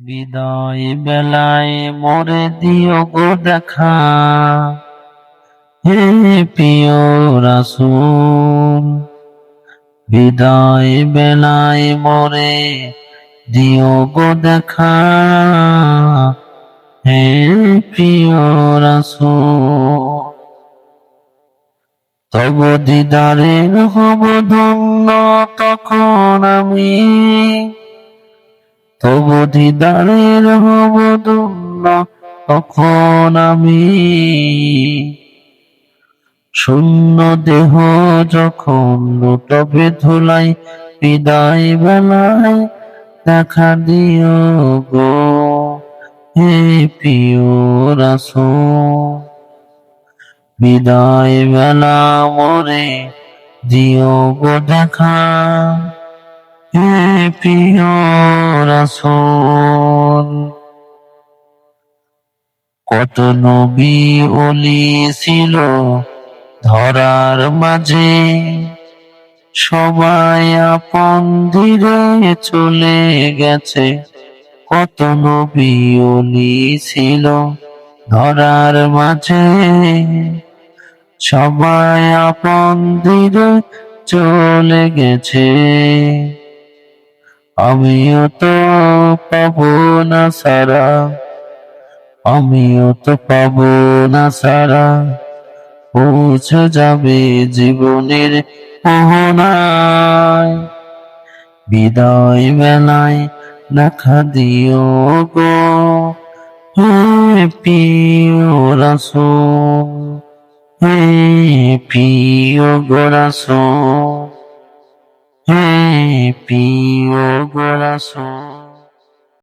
বিদায় বেলায় মোরে দিও গো দেখা। হে প্রিয় রাসূল বিদায় বেলায় মোরে দিও গো দেখা। হে প্রিয় রাসূল, তব দিদারে হব ধন্য তখন আমি। তব দিদারে হব ধন্য তখন আমি শূন্য দেহ যখন তবে ধুলাই, বিদায় বেলায় দেখা দিও গো, হে প্রিয় রাসূল। বিদায় বেলা মোরে দিও গো দেখা, হে প্রিয় কত নবী ওলি ছিল ধরার মাঝে। সবাই আপন ধীরে চলে গেছে। কত নবী ওলি ছিল ধরার মাঝে। সবাই আপন ধীরে চলে গেছে। আমিও তো পাবো না সারা। আমিও তো পাবো না সারা। পৌঁছে যাবে জীবনের মোহনায় বিদায় বেলায় দেখা দিও গো। প্রিয় রাসূল, হে প্রিয় গো রাসূল। হে প্রিয় গো রাসূল